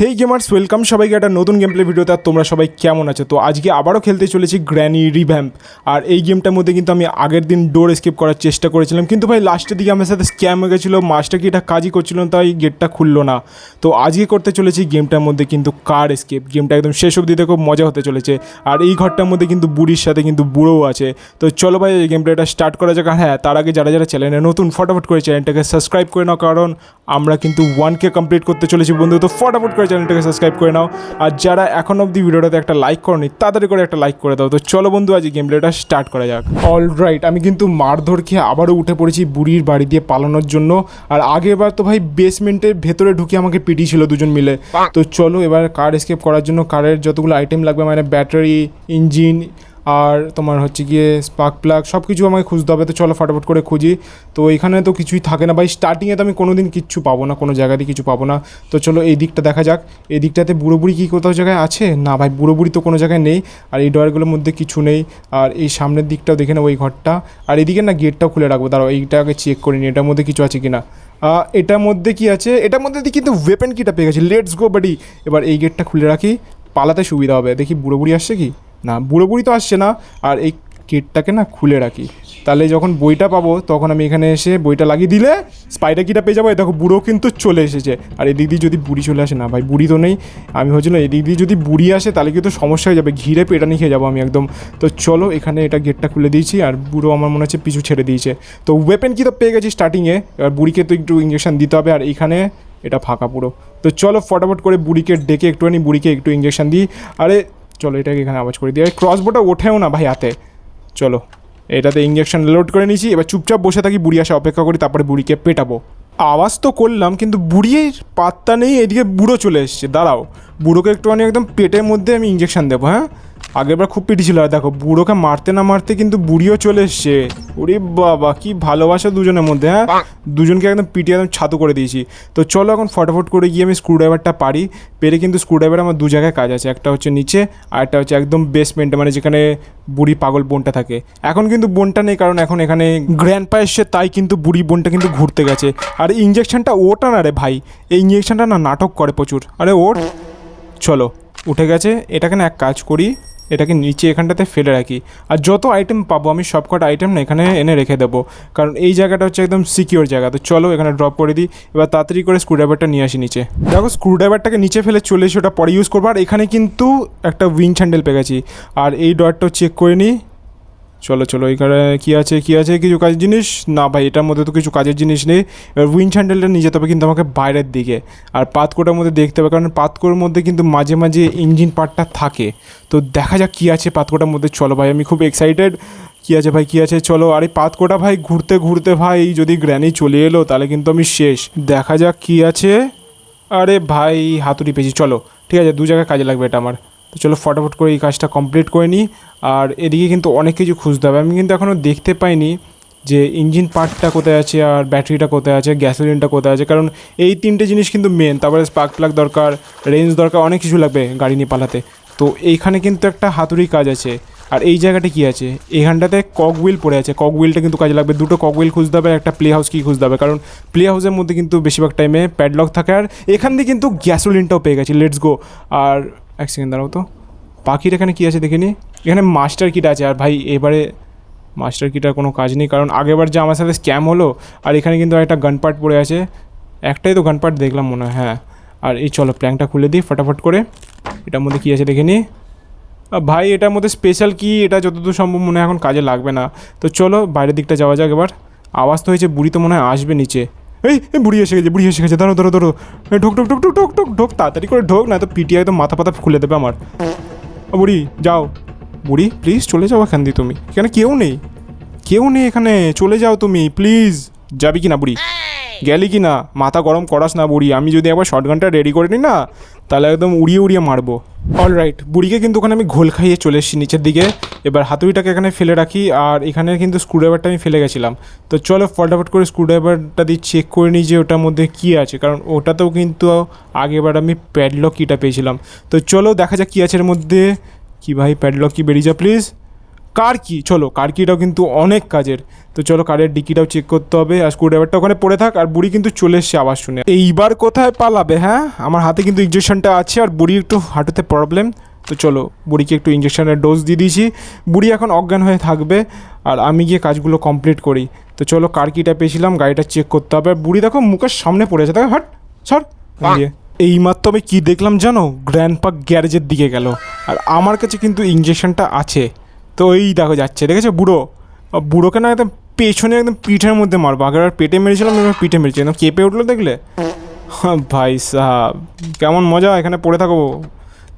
হেই gamers welcome সবাইকে একটা নতুন গেম প্লে ভিডিওতে, আর তোমরা সবাই কেমন আছো? তো আজকে আবারও খেলতে চলেছি গ্র্যানি রিভ্যাম্প আর এই গেমটার মধ্যে কিন্তু আমি আগের দিন ডোর স্কেপ করার চেষ্টা করেছিলাম, কিন্তু ভাই লাস্টের দিকে আমার সাথে স্ক্যাম হয়ে গেছিল মাস্টার কি এটা কাজই করছিল না, তাই গেটটা খুললো না। তো আজকে করতে চলেছি গেমটার মধ্যে কিন্তু কার স্কেপ গেমটা একদম শেষ অবধি খুব মজা হতে চলেছে। আর এই ঘরটার মধ্যে কিন্তু বুড়ির সাথে কিন্তু বুড়োও আছে। তো চলো ভাই, এই গেমটা এটা স্টার্ট করা যাক। হ্যাঁ তার আগে যারা যারা চ্যানেলে নতুন, ফটাফট করে চ্যানেলটাকে সাবস্ক্রাইব করে নাও, কারণ আমরা কিন্তু ওয়ানকে কমপ্লিট করতে চলেছি বন্ধু। তো ফটাফট করে চ্যানেলটাকে সাবস্ক্রাইব করে নাও। আর যারা এখন অবধি ভিডিওটাতে একটা লাইক করনি তাড়াতাড়ি করে একটা লাইক করে দাও। তো চলো বন্ধু আজ গেম প্লেটা স্টার্ট করা যাক। অল রাইট আমি কিন্তু মারধর খেয়ে আবারও উঠে পড়েছি বুড়ির বাড়ি দিয়ে পালানোর জন্য। আর আগেরবার তো ভাই বেসমেন্টের ভেতরে ঢুকে আমাকে পিটিয়েছিল দুজন মিলে। তো চলো এবার কার এসকেপ করার জন্য কারের যতগুলো আইটেম লাগবে মানে ব্যাটারি ইঞ্জিন আর তোমার হচ্ছে গিয়ে স্পার্ক প্লাগ সব কিছু আমাকে খুঁজতে হবে। তো চলো ফটাফট করে খুঁজি। তো এখানে তো কিছুই থাকে না। ভাই স্টার্টিংয়ে তো আমি কোনো দিন কিচ্ছু পাবো না, কোনো জায়গাতে কিছু পাবো না। তো চলো এই দিকটা দেখা যাক। এই দিকটাতে বুড়ো বুড়ি কি কোথাও জায়গায় আছে? না ভাই বুড়ো বুড়ি তো কোনো জায়গায় নেই। আর এই ডয়ারগুলোর মধ্যে কিছু নেই। আর এই সামনের দিকটাও দেখে নেব এই ঘরটা। আর এদিকে না গেটটাও খুলে রাখব। দাঁড়াও, এইটাকে চেক করে নিই। এটার মধ্যে কিছু আছে কি না এটার মধ্যে কি আছে? এটার মধ্যে কিন্তু ওয়েপেন কিটা পেয়ে গেছে। লেটস গো বাডি এবার এই গেটটা খুলে রাখি। পালাতে সুবিধা হবে। দেখি বুড়ো বুড়ি আসছে কি? না, বুড়ো বুড়ি তো আসছে না, আর এই গেটটাকে না খুলে রাখি। তাহলে যখন বইটা পাবো, তখন আমি এখানে এসে বইটা লাগিয়ে দিলে স্পাইডার কিটা পেয়ে যাব। দেখো, বুড়ো কিন্তু চলে এসেছে। আর এদিক দিয়ে যদি বুড়ি চলে আসে, না ভাই, বুড়ি তো নেই। আমি ভাবছিলাম এদিক দিয়ে যদি বুড়ি আসে, তাহলে কিন্তু সমস্যা হয়ে যাবে। ঘিরে পেটানি খেয়ে যাব আমি একদম। তো চলো, এখানে এটা গেটটা খুলে দিয়েছি, আর বুড়ো আমার মনে হচ্ছে পিছু ছেড়ে দিয়েছে। তো ওয়েপেন কি তো পেয়ে গেছি স্টার্টিংয়ে এবার বুড়িকে তো একটু ইঞ্জেকশন দিতে হবে, আর এখানে এটা ফাঁকা পুরো। তো চলো, ফটাফট করে বুড়িকে ডেকে একটুখানি, বুড়িকে একটু ইঞ্জেকশন দিই। আরে চলো এটাকে এখানে আওয়াজ করে দিই। ক্রসবোটা ওঠেও না ভাই হাতে। চলো, এটাতে ইঞ্জেকশন লোড করে নিয়েছি। এবার চুপচাপ বসে থাকি, বুড়ি আসা অপেক্ষা করি, তারপরে বুড়িকে পেটাবো। আওয়াজ তো করলাম, কিন্তু বুড়ির পাত্তা নেই, এদিকে বুড়ো চলে এসছে। দাঁড়াও, বুড়োকে একটুখানি একদম পেটের মধ্যে আমি ইঞ্জেকশন দেবো হ্যাঁ? আগেরবার খুব পিটিছিল আর দেখো বুড়োকে মারতে না মারতে কিন্তু বুড়িও চলে এসছে। ওরে বাবা কি ভালোবাসা দুজনের মধ্যে হ্যাঁ? দুজনকে একদম পিটিয়ে একদম ছাতু করে দিয়েছি। তো চলো এখন ফটাফট করে গিয়ে আমি স্ক্রুড্রাইভারটা পারি। পেরে কিন্তু স্ক্রুড্রাইভার আমার দু জায়গায় কাজ আছে একটা হচ্ছে নিচে আর একটা হচ্ছে একদম বেসমেন্টে মানে যেখানে বুড়ি পাগল বোনটা থাকে। এখন কিন্তু বোনটা নেই কারণ এখন এখানে গ্র্যান্ড পা এসছে তাই কিন্তু বুড়ি বোনটা কিন্তু ঘুরতে গেছে। আর ইঞ্জেকশনটা ওটা না রে ভাই এই ইঞ্জেকশনটা না নাটক করে প্রচুর। আরে ওর চলো উঠে গেছে। এটাকে না এক কাজ করি। এটাকে নিচে এখানটাতে ফেলে রাখি। আর যত আইটেম পাবো, আমি সবকটা আইটেম না এখানে এনে রেখে দেবো। কারণ এই জায়গাটা হচ্ছে একদম সিকিওর জায়গা। তো চলো এখানে ড্রপ করে দিই। এবার তাড়াতাড়ি করে স্ক্রুড্রাইভারটা নিয়ে আসি নিচে। দেখো স্ক্রুড্রাইভারটাকে নিচে ফেলে চলে এসে ওটা পরে ইউজ করব। আর এখানে কিন্তু একটা উইন্ড হ্যান্ডেল পেয়ে গেছি। আর এই ডটটাও চেক করে নিই। চলো চলো, এখানে কী আছে কী আছে? কিছু কাজের জিনিস? না ভাই, এটার মধ্যে তো কিছু কাজের জিনিস নেই। এবার উইন্ড হ্যান্ডেলটা নিয়ে যেতে হবে কিন্তু আমাকে বাইরের দিকে। আর পাতকোটার মধ্যে দেখতে হবে, কারণ পাতকোর মধ্যে কিন্তু মাঝে মাঝে ইঞ্জিন পার্টটা থাকে। তো দেখা যাক কী আছে পাতকোটার মধ্যে। চলো ভাই, আমি খুব এক্সাইটেড কী আছে ভাই, কী আছে? চলো, আর এই পাতকোটা ভাই, ঘুরতে ঘুরতে ভাই, যদি গ্র্যানি চলে এলো, তাহলে কিন্তু আমি শেষ। দেখা যাক কী আছে। আরে ভাই, হাতুড়ি পেয়েছি। চলো, ঠিক আছে, দু জায়গায় কাজে লাগবে এটা আমার। তো চলো ফটাফট করে এই কাজটা কমপ্লিট করে নিই। আর এদিকে কিন্তু অনেক কিছু খুঁজতে হবে। আমি কিন্তু এখনও দেখতে পাইনি যে ইঞ্জিন পার্টটা কোথায় আছে আর ব্যাটারিটা কোথায় আছে গ্যাসোলিনটা কোথায় আছে। কারণ এই তিনটে জিনিস কিন্তু মেন তারপরে স্পার্ক প্লাগ দরকার রেঞ্জ দরকার, অনেক কিছু লাগবে গাড়ি নিয়ে পালাতে। তো এইখানে কিন্তু একটা হাতুড়ি কাজ আছে। আর এই জায়গাটা কি আছে? এখানটাতে কক হুইল পড়ে আছে। কক হুইলটা কিন্তু কাজে লাগবে। দুটো কক হুইল খুঁজতে হবে একটা প্লে হাউস কি খুঁজতে হবে। কারণ প্লে হাউসের মধ্যে কিন্তু বেশিরভাগ টাইমে প্যাডলক থাকে। আর এখান দিয়ে কিন্তু গ্যাসোলিনটাও পেয়ে গেছি। লেটস গো আর এক সেকেন্ড দাঁড়াও তো। পাখির এখানে কী আছে দেখে নি এখানে মাস্টার কিট আছে। আর ভাই এবারে মাস্টার কিটার কোনো কাজ নেই। কারণ আগেরবার যে আমার সাথে স্ক্যাম হলো আর এখানে কিন্তু একটা গান পার্ট পড়ে আছে। একটাই তো গান পার্ট দেখলাম মনে হয় হ্যাঁ। আর এই চলো প্ল্যাংটা খুলে দিই ফটাফট করে। এটার মধ্যে কী আছে দেখে আহ, ভাই এটার মধ্যে স্পেশাল কি এটা যতদূর সম্ভব মনে হয় এখন কাজে লাগবে না। তো চলো বাইরের দিকটা যাওয়া যাক এবার। আওয়াজ তো হয়েছে বুড়ি তো মনে হয় আসবে নিচে। এই বুড়ি এসে গেছে, বুড়ি এসে গেছে, ধরো ধরো ধরো। ঢোক ঢোক ঢোক ঢোক ঢোক ঢোক ঢোক, তাড়াতাড়ি করে ঢোক না তো পিটিআই তো মাথা পাতা খুলে দেবে আমার। বুড়ি, যাও। বুড়ি প্লিজ চলে যাও এখান দিয়ে তুমি। এখানে কেউ নেই। কেউ নেই এখানে। চলে যাও তুমি প্লিজ যাবি কি না বুড়ি? গেলি কি না মাথা গরম করাস না বুড়ি। আমি যদি একবার শর্টগানটা রেডি করে নিই না, তাহলে একদম উড়িয়ে উড়িয়ে মারবো। অল রাইট বুড়িকে কিন্তু ওখানে আমি ঘোল খাইয়ে চলে এসেছি নিচের দিকে। এবার হাতুড়িটাকে এখানে ফেলে রাখি, আর এখানে কিন্তু স্ক্রুড্রাইভারটা আমি ফেলে গেছিলাম। তো চলো ফটাফট করে স্ক্রুড্রাইভারটা দিয়ে চেক করে নিই যে ওটার মধ্যে কী আছে, কারণ ওটাতেও কিন্তু আগেবার আমি প্যাডলক কিটা পেয়েছিলাম। তো চলো দেখা যাক কী আছে এর মধ্যে। কী ভাই প্যাডলক কি বেরিয়ে যা প্লিজ কার কি? চলো কার কিটাও কিন্তু অনেক কাজের। তো চলো, কারের ডিকিটাও চেক করতে হবে আর স্ক্রুড্রাইভারটা ওখানে পড়ে থাক আর বুড়ি কিন্তু চলে এসছে আওয়াজ শুনে। এইবার কোথায় পালাবে হ্যাঁ? আমার হাতে কিন্তু ইঞ্জেকশনটা আছে আর বুড়ি একটু হাঁটুতে প্রবলেম তো চলো, বুড়িকে একটু ইঞ্জেকশনের ডোজ দিয়ে দিয়েছি। বুড়ি এখন অজ্ঞান হয়ে থাকবে আর আমি গিয়ে কাজগুলো কমপ্লিট করি। তো চলো কার কিটা পেয়েছিলাম, গাড়িটা চেক করতে হবে। আর বুড়ি দেখো, মুখের সামনে পড়ে পড়েছে দেখো, হাট, সর এইমাত্র আমি কী দেখলাম জানো? গ্র্যান্ড পার্ক গ্যারেজের দিকে গেল। আর আমার কাছে কিন্তু ইঞ্জেকশনটা আছে। তো এই দেখো যাচ্ছে। দেখেছ বুড়ো। বুড়োকে না একদম পেছনে একদম পিঠের মধ্যে মারবো। আগের পেটে মেরেছিলাম, এবার পিঠে মেরেছি। একদম কেঁপে উঠল দেখলে? হ্যাঁ ভাই সাহাব, কেমন মজা, এখানে পড়ে থাকো।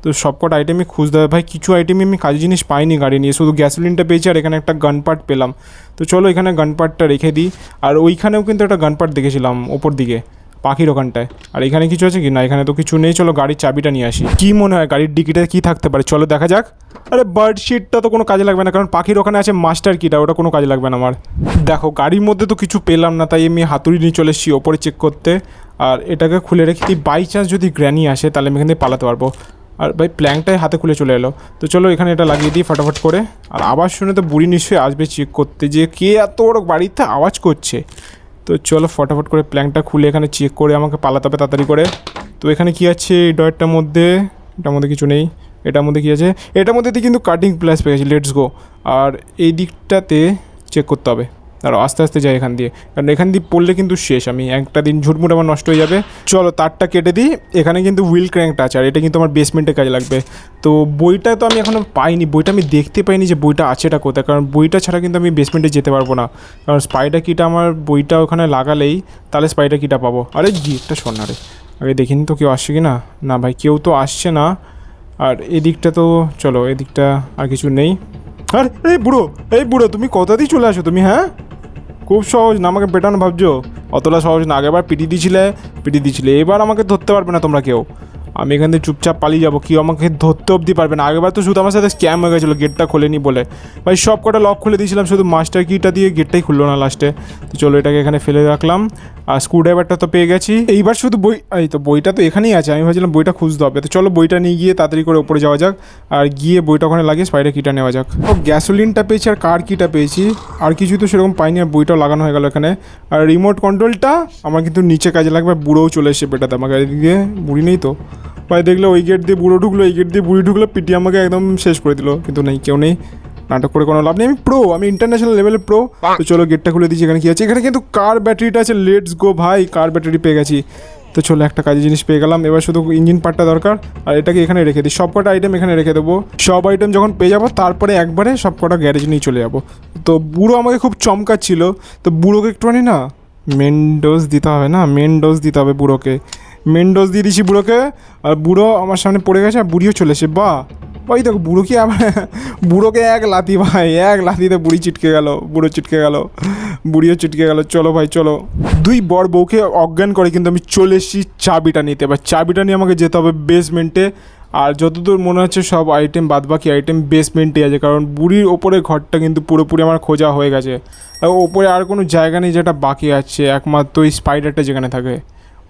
তো সবকটা আইটেমই খুঁজতে হবে। ভাই, কিছু আইটেমই আমি কাজ জিনিস পাইনি গাড়ি নিয়ে। শুধু গ্যাসোলিনটা পেয়েছি আর এখানে একটা গান পার্ট পেলাম। তো চলো এখানে গান পার্টটা রেখে দিই। আর ওইখানেও কিন্তু একটা গান পার্ট দেখেছিলাম, ওপর দিকে। পাখির ওখানটায়। আর এখানে কিছু আছে কি? না, এখানে তো কিছু নেই। চলো গাড়ির চাবিটা নিয়ে আসি। কি মনে হয় গাড়ির ডিকিটা কি থাকতে পারে? চলো দেখা যাক। আরে বার্ড শিটটা তো কোনো কাজে লাগবে না, কারণ পাখির ওখানে আছে মাস্টার কিটা ওটা কোনো কাজে লাগবে না আমার। দেখো, গাড়ির মধ্যে তো কিছু পেলাম না, তাই আমি হাতুড়ি নিয়ে চলে এসেছি ওপরে চেক করতে। আর এটাকে খুলে রেখে বাই চান্স যদি গ্র্যানি আসে, তাহলে আমি এখান থেকে পালাতে পারব। আর ভাই প্ল্যাংটাই হাতে খুলে চলে এলো। তো চলো এখানে এটা লাগিয়ে দিই ফটাফট করে। আর আওয়াজ শুনে তো বুড়ি নিশ্চয়ই আসবে চেক করতে, যে কে এত বড় বাড়িতে আওয়াজ করছে। তো চলো ফটাফট করে প্ল্যাংটা খুলে এখানে চেক করে আমাকে পালাতে হবে তাড়াতাড়ি করে। তো এখানে কি আছে? এই ডয়েরটার মধ্যে, এটার মধ্যে কিছু নেই। এটার মধ্যে কি আছে? এটার মধ্যে কিন্তু কাটিং প্লাস পেয়ে লেটস গো আর এই দিকটাতে চেক করতে হবে। আর আস্তে আস্তে যাই এখান দিয়ে। কারণ এখান দিয়ে পড়লে কিন্তু শেষ, আমি একটা দিন ঝুটমুট আমার নষ্ট হয়ে যাবে। চলো, তারটা কেটে দিই। এখানে কিন্তু হুইল ক্র্যাঙ্কটা আছে আর এটা কিন্তু আমার বেসমেন্টে কাজে লাগবে। তো বইটা তো আমি এখনও পাইনি। বইটা আমি দেখতে পাইনি যে বইটা আছেটা কোথায়, কারণ বইটা ছাড়া কিন্তু আমি বেসমেন্টে যেতে পারব না। কারণ স্পাইডার কিটা আমার বইটা ওখানে লাগালেই তাহলে স্পাইডার কিটা পাবো। আরে, গিটটা শোন না রে। আগে দেখিনি তো কেউ আসছে কি না না ভাই, কেউ তো আসছে না। আর এদিকটা তো, চলো, এদিকটা আর কিছু নেই। আর, এই বুড়ো এই বুড়ো, তুমি কোথা দিয়ে চলে আসো তুমি হ্যাঁ? খুব সহজ না, আমাকে পেটানো ভাবছ? অতটা সহজ না আগেবার পিটি দিছিলে পিটি দিছিলে, এবার আমাকে ধরতে পারবে না তোমরা কেউ। আমি এখান থেকে চুপচাপ পালিয়ে যাব। কেউ আমাকে ধরতে অবধি পারবে না। আগেবার তো শুধু আমার সাথে স্ক্যাম হয়ে গেছিল গেটটা খোলেনি বলে। ভাই, সব কটা লক খুলে দিয়েছিলাম, শুধু মাস্টার কিটা দিয়ে গেটটাই খুললো না লাস্টে তো চলো এটাকে এখানে ফেলে রাখলাম। আর স্ক্রুড্রাইভারটা তো পেয়ে গেছি। এইবার শুধু বই, এই তো বইটা তো এখানেই আছে। আমি ভাবছিলাম বইটা খুঁজতে হবে। তো চলো বইটা নিয়ে গিয়ে তাড়াতাড়ি করে ওপরে যাওয়া যাক। আর গিয়ে বইটা ওখানে লাগিয়ে স্পাইডার কিটা নেওয়া যাক। ও গ্যাসোলিনটা পেয়েছি আর কার কিটা পেয়েছি। আর কিছু তো সেরকম পাইনি আর বইটাও লাগানো হয়ে গেল এখানে। আর রিমোট কন্ট্রোলটা আমার কিন্তু নিচে কাজে লাগবে। বুড়োও চলে এসে পেটাতে আমাকে এদিকে বুড়ি নেই তো। ভাই দেখল ওই গেট দিয়ে বুড়ো ঢুকলো, এই গেট দিয়ে বুড়ি ঢুকলো, পিটি আমাকে একদম শেষ করে দিল। কিন্তু নেই, কেউ নেই। নাটক করে কোনো লাভ নেই। আমি প্রো আমি ইন্টারন্যাশনাল লেভেলের প্রো তো চলো গেটটা খুলে দিচ্ছি এখানে কি আছে। এখানে কিন্তু কার ব্যাটারিটা আছে। লেটস গো ভাই কার ব্যাটারি পেয়ে গেছি। তো চলো একটা কাজের জিনিস পেয়ে গেলাম। এবার শুধু ইঞ্জিন পার্টটা দরকার। আর এটাকে এখানে রেখে দিই। সব কটা আইটেম এখানে রেখে দেবো। সব আইটেম যখন পেয়ে যাব, তারপরে একবারে সব কটা গ্যারেজ নিয়ে চলে যাব। তো বুড়ো আমাকে খুব চমকাচ্ছিল। তো বুড়োকে একটুখানি না মেন ডোজ দিতে হবে না? মেন ডোজ দিতে হবে বুড়োকে। মেন ডোজ দিয়ে দিছি বুড়োকে, আর বুড়ো আমার সামনে পড়ে গেছে আর বুড়িও চলে এসে বা ওই দেখো, বুড়ো কি আবার বুড়োকে এক লাথি, ভাই, এক লাথিতে বুড়ি চিটকে গেল, বুড়ো চিটকে গেল, বুড়িও চিটকে গেল, চলো ভাই, চলো। দুই বর বউকে অজ্ঞান করে কিন্তু আমি চলে এসেছি চাবিটা নিতে, এবার চাবিটা নিয়ে আমাকে যেতে হবে বেসমেন্টে আর যতদূর মনে হচ্ছে সব আইটেম বাদবাকি আইটেম বেসমেন্টে আছে, কারণ বুড়ির ওপরে ঘরটা কিন্তু পুরোপুরি আমার খোঁজা হয়ে গেছে। ওপরে আর কোনো জায়গা নেই যেটা বাকি আছে, একমাত্র ওই স্পাইডারটা যেখানে থাকে।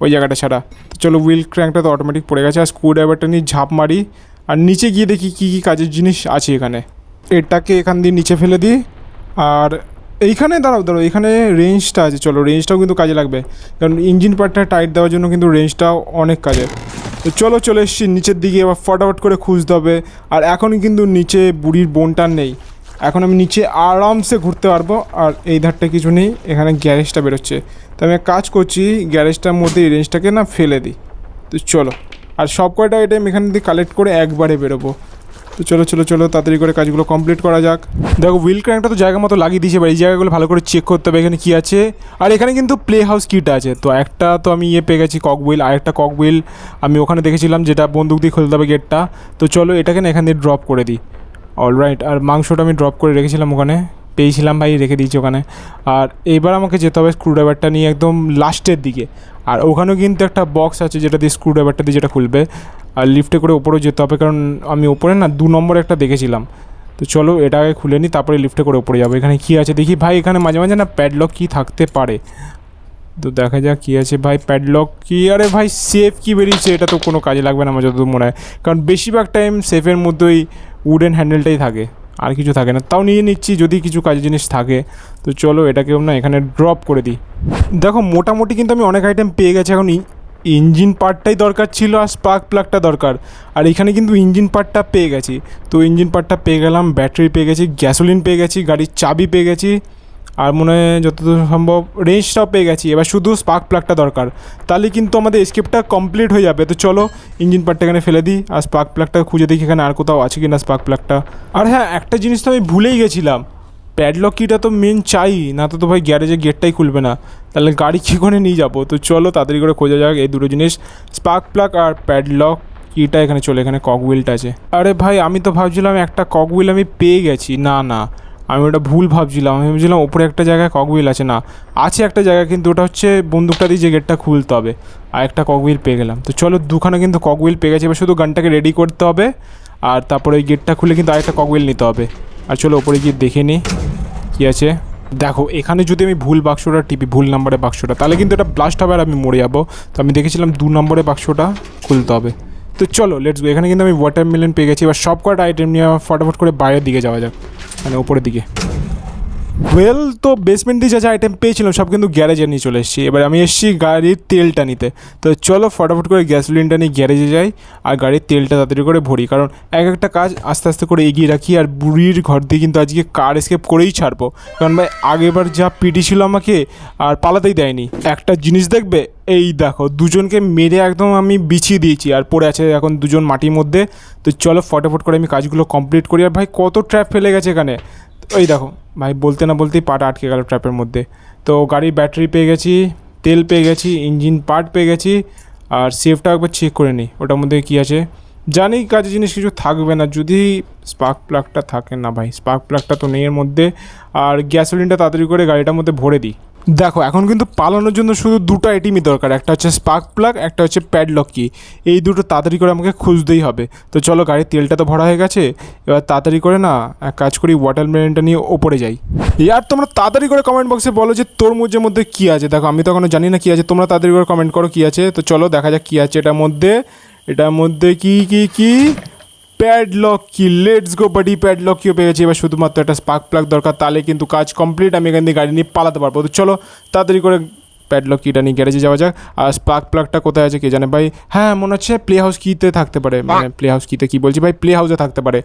ওই জায়গাটা ছাড়া। তো চলো হুইল ক্র্যাঙ্কটা তো অটোমেটিক পড়ে গেছে, আর স্ক্রু ড্রাইভারটা নিয়ে ঝাঁপ মারি, আর নিচে গিয়ে দেখি কী কী কাজের জিনিস আছে এখানে। এটাকে এখান দিয়ে নিচে ফেলে দিই, আর এইখানে দাঁড়াও দাঁড়াও, এখানে রেঞ্জটা আছে, চলো রেঞ্জটাও কিন্তু কাজে লাগবে। কারণ ইঞ্জিন পার্টটা টাইট দেওয়ার জন্য কিন্তু রেঞ্জটাও অনেক কাজের তো চলো চলে এসছি, নিচের দিকে এবার ফটাফট করে খুঁজতে হবে, আর এখন কিন্তু নিচে বুড়ির বোনটা নেই। এখন আমি নিচে আরামসে ঘুরতে পারব, আর এই ধারটা কিছু নেই, এখানে গ্যারেজটা বেরোচ্ছে। তো আমি কাজ করছি, গ্যারেজটার মধ্যে এই রেঞ্জটাকে না ফেলে দিই। তো চলো, আর সব কয়টা আইটেম এখান দিয়ে কালেক্ট করে একবারে বেরোবো। তো চলো চলো চলো, তাড়াতাড়ি করে কাজগুলো কমপ্লিট করা যাক। দেখো হুইল ক্র্যাঙ্কটা তো জায়গা মতো লাগিয়ে দিয়েছে এবার এই জায়গাগুলো ভালো করে চেক করতে হবে, এখানে কী আছে। আর এখানে কিন্তু প্লে হাউস কিট আছে, তো একটা তো আমি ইয়ে পেয়ে গেছি কক হুইল আর একটা কক হুইল আমি ওখানে দেখেছিলাম, যেটা বন্দুক দিয়ে খুলতে হবে গেটটা তো চলো, এটাকে না এখান দিয়ে ড্রপ করে দিই। অলরাইট আর মাংসটা আমি ড্রপ করে রেখেছিলাম ওখানে। পেয়েছিলাম ভাই, রেখে দিয়েছি ওখানে। আর এবার আমাকে যেতে হবে স্ক্রুড্রাইভারটা নিয়ে একদম লাস্টের দিকে। আর ওখানেও কিন্তু একটা বক্স আছে যেটা দিয়ে স্ক্রুড্রাইভারটা দিয়ে যেটা খুলবে। আর লিফটে করে ওপরেও যেতে হবে, কারণ আমি ওপরে না দু নম্বরে একটা দেখেছিলাম। তো চলো এটাকে খুলে নিই, তারপরে লিফটে করে ওপরে যাব। এখানে কী আছে দেখি, ভাই এখানে মাঝে মাঝে না প্যাডলক কী থাকতে পারে? তো দেখা যাক কী আছে ভাই প্যাডলক কি? আরে ভাই সেফ কী বেরিয়েছে? এটা তো কোনো কাজে লাগবে না আমার যতদূর মনে হয়। কারণ বেশিরভাগ টাইম সেফের মধ্যেই উডেন হ্যান্ডেলটাই থাকে, আর কিছু থাকে না। তাও নিয়ে নিচ্ছি, যদি কিছু কাজ জিনিস থাকে। তো চলো এটাকেও না এখানে ড্রপ করে দিই। দেখো, মোটামুটি কিন্তু আমি অনেক আইটেম পেয়ে গেছি। এখন ইঞ্জিন পার্টটাই দরকার ছিল, আর স্পার্ক প্লাগটা দরকার। আর এখানে কিন্তু ইঞ্জিন পার্টটা পেয়ে গেছি। তো ইঞ্জিন পার্টটা পেয়ে গেলাম ব্যাটারি পেয়ে গেছি গ্যাসোলিন পেয়ে গেছি, গাড়ির চাবি পেয়ে গেছি। আর মনে হয় যতদূর সম্ভব রেঞ্জটাও পেয়ে গেছি। এবার শুধু স্পার্ক প্লাগটা দরকার। তাহলে কিন্তু আমাদের স্কেপটা কমপ্লিট হয়ে যাবে। তো চলো ইঞ্জিন পার্টটা এখানে ফেলে দিই আর স্পার্ক প্লাগটা খুঁজে দেখি এখানে আর কোথাও আছে কি না স্পার্ক প্লাগটা আর হ্যাঁ একটা জিনিস তো আমি ভুলেই গেছিলাম। প্যাডলক কিটা তো মেন চাই, না তো তো ভাই গ্যারেজে গেটটাই খুলবে না। তাহলে গাড়ি কী করে নিয়ে যাব? তো চলো, তাড়াতাড়ি করে খোঁজা যাক এই দুটো জিনিস। স্পার্ক প্লাগ আর প্যাডলক কিটা এখানে চলে, এখানে ককহুইলটা আছে। আরে ভাই, আমি তো ভাবছিলাম একটা ককহুইল আমি পেয়ে গেছি। না না আমি ওটা ভুল ভাবছিলাম। আমি ভাবছিলাম ওপরে একটা জায়গায় ককহুইল আছে। না, আছে একটা জায়গা কিন্তু ওটা হচ্ছে বন্দুকটা দিয়ে যে গেটটা খুলতে হবে। আর একটা ককহুইল পেয়ে গেলাম। তো চলো দুখানে কিন্তু ককহুইল পেয়ে গেছে। এবার শুধু গানটাকে রেডি করতে হবে। আর তারপরে ওই গেটটা খুলে কিন্তু আরেকটা ককহুইল নিতে হবে। আর চলো ওপরে গিয়ে দেখে নিই কী আছে। দেখো, এখানে যদি আমি ভুল বাক্সটা টিপি, ভুল নাম্বারের বাক্সটা, তাহলে কিন্তু এটা ব্লাস্ট হবে আর আমি মরে যাব। তো আমি দেখেছিলাম দু নম্বরের বাক্সটা খুলতে হবে। তো চলো লেটস গো এখানে কিন্তু আমি ওয়াটারমেলন পেয়ে গেছি। এবার সব কটা আইটেম নিয়ে ফটাফট করে বাইরের দিকে যাওয়া যাক। মানে উপরের দিকে। ওয়েল তো বেসমেন্ট যা যা আইটেম পেয়েছিলাম, সব কিন্তু গ্যারেজে নিয়ে চলে এসেছি। এবার আমি এসেছি গাড়ির তেলটা নিতে। তো চলো ফটাফট করে গ্যাসোলিনটা নিয়ে গ্যারেজে যাই আর গাড়ির তেলটা তাড়াতাড়ি করে ভরি। কারণ এক একটা কাজ আস্তে আস্তে করে এগিয়ে রাখি আর বুড়ির ঘর দিয়ে কিন্তু আজকে কার এসকেপ করেই ছাড়বো। কারণ ভাই আগেবার যা পিটি ছিল আমাকে আর পালাতেই দেয়নি। একটা জিনিস দেখবে, এই দেখো, দুজনকে মেরে একদম আমি বিছিয়ে দিয়েছি আর পড়ে আছে এখন দুজন মাটির মধ্যে। তো চলো ফটাফট করে আমি কাজগুলো কমপ্লিট করি। আর ভাই, কত ট্র্যাপ ফেলে গেছে এখানে। ওই দেখো ভাই বলতে না বলতেই পাটা আটকে গেল ট্র্যাপের মধ্যে। তো গাড়ির ব্যাটারি পেয়ে গেছি, তেল পেয়ে গেছি ইঞ্জিন পার্ট পেয়ে গেছি, আর সেফটা একবার চেক করে নিই, ওটার মধ্যে কী আছে। জানি কাজে জিনিস কিছু থাকবে না, যদি স্পার্ক প্লাগটা থাকে না ভাই স্পার্ক প্লাগটা তো নেই এর মধ্যে, আর গ্যাসোলিনটা তাড়াতাড়ি করে গাড়িটার মধ্যে ভরে দিই। দেখো, এখন কিন্তু পালানোর জন্য শুধু দুটো আইটেমই দরকার। একটা হচ্ছে স্পার্ক প্লাগ একটা হচ্ছে প্যাডলক কি এই দুটো তাড়াতাড়ি করে আমাকে খুঁজতেই হবে। তো চলো, গাড়ির তেলটা তো ভরা হয়ে গেছে। এবার তাড়াতাড়ি করে না, এক কাজ করি ওয়াটার মেলনটা নিয়ে ওপরে যাই। আর তোমরা তাড়াতাড়ি করে কমেন্ট বক্সে বলো যে তরমুজের মধ্যে কী আছে। দেখো, আমি তো এখনও জানি না কী আছে। তোমরা তাড়াতাড়ি করে কমেন্ট করো কী আছে। তো চলো, দেখা যাক কী আছে এটার মধ্যে। এটার মধ্যে কি কি কি? প্যাডলক কি? লেটস গো বাডি প্যাডলক কিও পেয়ে গেছি। এবার শুধুমাত্র একটা স্পার্ক প্লাগ দরকার, তাহলে কিন্তু কাজ কমপ্লিট আমি এখান থেকে গাড়ি নিয়ে পালাতে পারব। তো চলো, তাড়াতাড়ি করে প্যাডলক কিটা নিয়ে গ্যারেজে যাওয়া যাক। আর স্পার্ক প্লাগটা কোথায় আছে কে জানে? ভাই হ্যাঁ মনে হচ্ছে প্লে হাউস কিতে থাকতে পারে। মানে প্লে হাউস কিতে কি বলছি? ভাই প্লে হাউসে থাকতে পারে।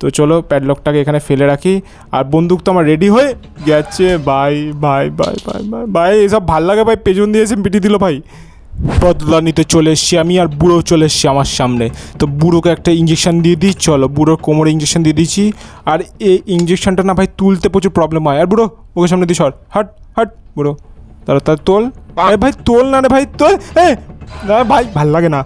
তো চলো প্যাডলকটাকে এখানে ফেলে রাখি। আর বন্দুক তো আমার রেডি হয়ে গেছে। ভাই ভাই ভাই ভাই ভাই ভাই এসব ভালো লাগে ভাই পেছন দিয়ে এসে পিটি দিল ভাই। বদলা নিতে চলে এসছি আমি আর বুড়ো চলে এসছি আমার সামনে। তো বুড়োকে একটা ইঞ্জেকশন দিয়ে দিই চলো বুড়োর কোমরে ইঞ্জেকশন দিয়ে দিয়েছি। আর এই ইঞ্জেকশনটা না ভাই তুলতে প্রচুর প্রবলেম হয়। আর বুড়ো ওকে সামনে দিস সর। হট হট বুড়ো। তার তার তোল। আরে ভাই তোল না রে ভাই তোল। এ না ভাই ভালো লাগে না।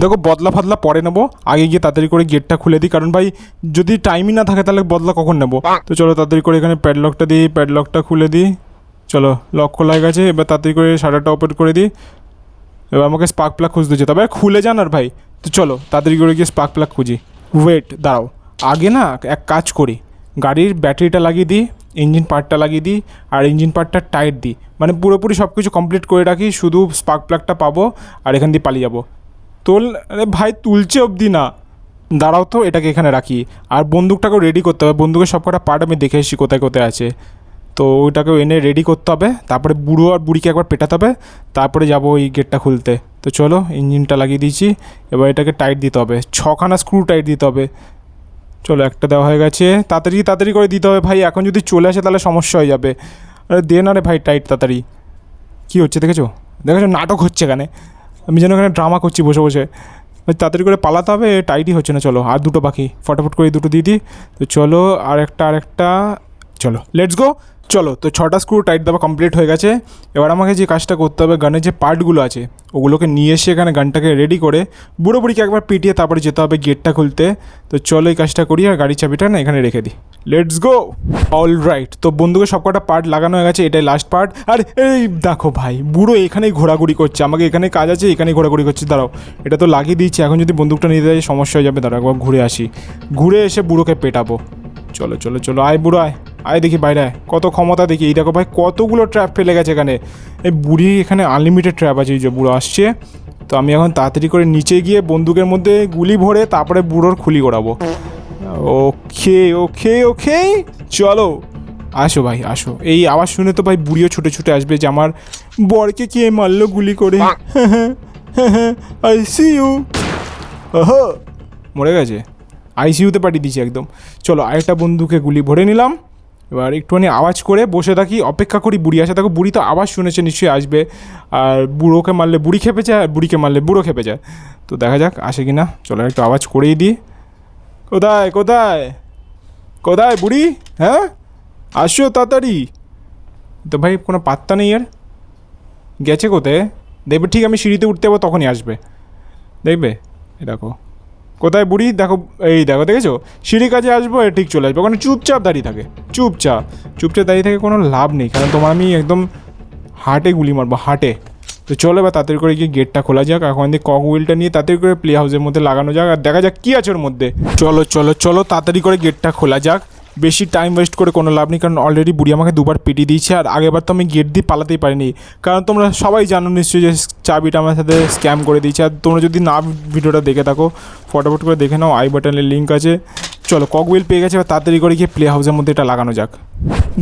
দেখো বদলা ফাদলা পরে নেব। আগে গিয়ে তাড়াতাড়ি করে গেটটা খুলে দিই। কারণ ভাই যদি টাইমই না থাকে তাহলে বদলা কখন নেব? তো চলো তাড়াতাড়ি করে এখানে প্যাডলকটা দিই প্যাডলকটা খুলে দিই। চলো লক খোলা গেছে, এবার তাড়াতাড়ি করে শাটারটা ওপেন করে দিই। এবার আমাকে স্পার্ক প্লাগ খুঁজতে যেতে তবে খুলে যান আর ভাই। তো চলো, তাড়াতাড়ি করে গিয়ে স্পার্ক প্লাগ খুঁজি। ওয়েট দাঁড়াও। আগে না এক কাজ করি। গাড়ির ব্যাটারিটা লাগিয়ে দিই ইঞ্জিন পার্টটা লাগিয়ে দিই, আর ইঞ্জিন পার্টটা টাইট দিই। মানে পুরোপুরি সব কিছু কমপ্লিট করে রাখি, শুধু স্পার্ক প্লাগটা পাবো আর এখান দিয়ে পালিয়ে যাব। তোল, আরে ভাই, তুলছে অবধি না। দাঁড়াও তো, এটাকে এখানে রাখি। আর বন্দুকটাকেও রেডি করতে হবে। বন্দুকের সব কটা পার্ট আমি দেখে এসেছি কোথায় কোথায় আছে। তো ওইটাকেও এনে রেডি করতে হবে। তারপরে বুড়ো আর বুড়িকে একবার পেটাতে হবে। তারপরে যাব ওই গেটটা খুলতে। তো চলো ইঞ্জিনটা লাগিয়ে দিয়েছি। এবার এটাকে টাইট দিতে হবে। ছখানা স্ক্রু টাইট দিতে হবে। চলো, একটা দেওয়া হয়ে গেছে। তাড়াতাড়ি তাড়াতাড়ি করে দিতে হবে ভাই। এখন যদি চলে আসে তাহলে সমস্যা হয়ে যাবে। আরে, দে না রে ভাই টাইট তাড়াতাড়ি। কী হচ্ছে, দেখেছ? দেখেছ? নাটক হচ্ছে এখানে। আমি যেন এখানে ড্রামা করছি বসে বসে। তাড়াতাড়ি করে পালাতে হবে। টাইটই হচ্ছে না, চলো। আর দুটো বাকি। ফটাফট করে দুটো দিয়ে দিই। তো চলো আর একটা আর একটা চলো লেটস গো চলো, তো ছটা স্ক্রু টাইট দেওয়া কমপ্লিট হয়ে গেছে। এবার আমাকে যে কাজটা করতে হবে গানের যে পার্টগুলো আছে, ওগুলোকে নিয়ে এসে এখানে গানটাকে রেডি করে বুড়ো বুড়িকে একবার পিটিয়ে তারপরে যেতে হবে গেটটা খুলতে। তো চলো এই কাজটা করি আর গাড়ির চাবিটা না এখানে রেখে দিই। লেটস গো অল রাইট তো বন্ধুকে সব কটা পার্ট লাগানো হয়ে গেছে, এটাই লাস্ট পার্ট আর এই দেখো ভাই, বুড়ো এখানেই ঘোরাঘুরি করছে, আমাকে এখানে কাজ আছে, এখানেই ঘোরাঘুরি করছে, দাঁড়াও। এটা তো লাগিয়ে দিচ্ছি এখন যদি বন্দুকটা নিতে যাই সমস্যা হয়ে যাবে, দাঁড়াও একবার ঘুরে আসি। ঘুরে এসে বুড়োকে পেটাবো। চলো চলো চলো, আয় বুড়ো, আয়। আয় দেখি বাইরে কত ক্ষমতা দেখি। এই দেখো ভাই, কতগুলো ট্র্যাপ ফেলে গেছে এখানে। এই বুড়ি এখানে আনলিমিটেড ট্র্যাপ আছে, এই যে বুড়ো আসছে। তো আমি এখন তাড়াতাড়ি করে নিচে গিয়ে বন্দুকের মধ্যে গুলি ভরে তারপরে বুড়োর খুলি করাবো ওকে ওকে ওকে। চলো। আসো ভাই, আসো। এই আওয়াজ শুনে তো ভাই বুড়িও ছুটে ছুটে আসবে যে আমার বরকে কে মারলো গুলি করে। আই সি ইউ মরে গেছে। আইসিইউতে পাঠিয়ে দিয়েছি একদম। চলো আরেকটা বন্ধুকে গুলি ভরে নিলাম। এবার একটুখানি আওয়াজ করে বসে থাকি, অপেক্ষা করি বুড়ি আসে। দেখো, বুড়ি তো আওয়াজ শুনেছে, নিশ্চয়ই আসবে। আর বুড়োকে মারলে বুড়ি খেপে যায়, আর বুড়িকে মারলে বুড়ো খেপে যায়। তো দেখা যাক, আসে কি না চলো একটু আওয়াজ করেই দিই। কোথায় কোথায়? কোথায় বুড়ি? হ্যাঁ? আসো তাড়াতাড়ি। তো ভাই, কোনো পাত্তা নেই এর। গেছে কোথায়? দেখবে, ঠিক আমি সিঁড়িতে উঠতে যাব তখনই আসবে। দেখবে? এই দেখো। কোথায় বুড়ি? দেখো, এই দেখো, দেখেছ? সিঁড়ি কাছে আসব, এ ঠিক চলে আসব। ওখানে চুপচাপ দাঁড়িয়ে থাকে, চুপচাপ। চুপচাপ দাঁড়িয়ে থেকে কোনো লাভ নেই, কারণ তোমার আমি একদম হাটে গুলি মারবো, হাটে। তো চলো এবার তাড়াতাড়ি করে গিয়ে গেটটা খোলা যাক এখন দিয়ে কক উইলটা নিয়ে তাড়াতাড়ি করে প্লে হাউসের মধ্যে লাগানো যাক, আর দেখা যাক কী আছে ওর মধ্যে। চলো চলো চলো, তাড়াতাড়ি করে গেটটা খোলা যাক। বেশি টাইম ওয়েস্ট করে কোনো লাভ নেই, কারণ অলরেডি বুড়ি আমাকে দুবার পিটিয়ে দিয়েছে আর আগেরবার তো আমি গেট দিয়ে পালাতেই পারিনি। কারণ তোমরা সবাই জানো নিশ্চয়ই যে চাবিটা আমার সাথে স্ক্যাম করে দিয়েছে। আর তোমরা যদি না ভিডিওটা দেখে থাকো, ফটাফট করে দেখে নাও আই বাটনের লিঙ্ক আছে। চলো ককবিল পেয়ে গেছে, এবার তাড়াতাড়ি করে গিয়ে প্লে হাউসের মধ্যে এটা লাগানো যাক।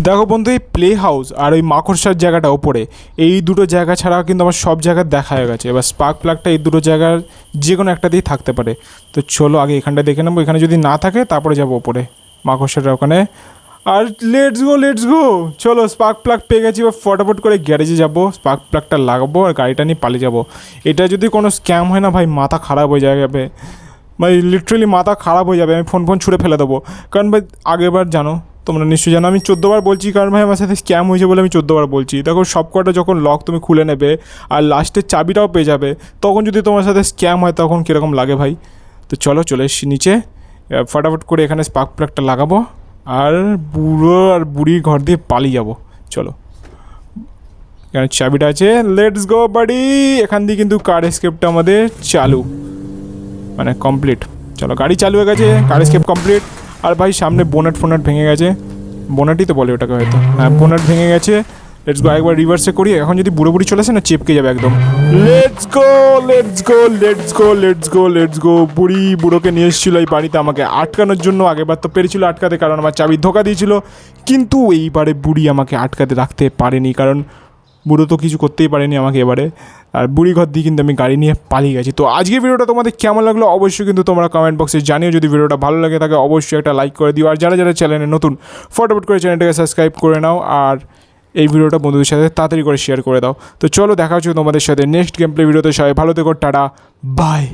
দেখো বন্ধু, এই প্লে হাউস আর ওই মাকড়সার জায়গাটা ওপরে, এই দুটো জায়গা ছাড়া কিন্তু আমার সব জায়গায় দেখা হয়ে গেছে। এবার স্পার্ক প্লাগটা এই দুটো জায়গার যে কোনো একটা দিয়ে থাকতে পারে। তো চলো, আগে এখানটা দেখে নেব। এখানে যদি না থাকে, তারপরে যাব ওপরে। মাকড়সাটা ওখানে। আর লেটস গো লেটস গো চলো স্পার্ক প্লাগ পেয়ে গেছি, এবার ফটাফট করে গ্যারেজে যাব। স্পার্ক প্লাগটা লাগাবো আর গাড়িটা নিয়ে পালিয়ে যাব। এটা যদি কোনো স্ক্যাম হয় না ভাই, মাথা খারাপ হয়ে যাবে। ভাই লিটারেলি মাথা খারাপ হয়ে যাবে। আমি ফোন ফোন ছুঁড়ে ফেলে দেবো। কারণ ভাই, আগেরবার জানো, তোমরা নিশ্চয়ই জানো, আমি চোদ্দোবার বলছি, কারণ ভাই, আমার সাথে স্ক্যাম হয়েছে বলে আমি চোদ্দোবার বলছি। দেখো সব কটা যখন লক তুমি খুলে নেবে আর লাস্টের চাবিটাও পেয়ে যাবে, তখন যদি তোমার সাথে স্ক্যাম হয়, তখন কীরকম লাগে ভাই? তো চলো, চলে এসছি নিচে। ফটাফট করে এখানে স্পার্ক প্লাগটা লাগাবো আর বুড়ো আর বুড়ির ঘর দিয়ে পালিয়ে যাব। চলো। এখানে চাবিটা আছে। লেটস গো বাড়ি এখান দিয়ে কিন্তু কার এসকেপটা আমাদের চালু। মানে কমপ্লিট চলো, গাড়ি চালু হয়ে গেছে। কার এসকেপ কমপ্লিট আর ভাই, সামনে বোনেট ফোনেট ভেঙে গেছে। বোনেটই তো বলে ওটাকে হয়তো। হ্যাঁ বোনেট ভেঙে গেছে। লেটস গো একবার রিভার্সে করি। এখন যদি বুড়ো বুড়ি চলে আসে না, চেপকে যাবে একদম। Let's go let's go let's go let's go let's go বুড়ি বুড়োকে নিয়ে এসেছিল এই বাড়িতে আমাকে আটকানোর জন্য। আগেবার তো পেরেছিল আটকাতে, কারণ আমার চাবি ধোকা দিয়েছিল। কিন্তু এইবারে বুড়ি আমাকে আটকাতে রাখতে পারেনি, কারণ বুড়ো তো কিছু করতেই পারেনি আমাকে এবারে। আর বুড়ি ঘর দিয়ে কিন্তু আমি গাড়ি নিয়ে পালিয়ে গেছি। তো আজকের ভিডিওটা তোমাদের কেমন লাগল? অবশ্যই কিন্তু তোমরা কমেন্ট বক্সে জানিও। যদি ভিডিওটা ভালো লাগে থাকে, অবশ্যই একটা লাইক করে দিও। আর যারা যারা চ্যানেলে নতুন, ফটোফট করে চ্যানেলটাকে সাবস্ক্রাইব করে নাও। আর এই ভিডিওটা বন্ধুদের সাথে তাড়াতাড়ি করে শেয়ার করে দাও। তো চলো দেখা হচ্ছে তোমাদের সাথে নেক্সট গেম প্লে ভিডিওতে। সবাই ভালো থেকো, টাটা বাই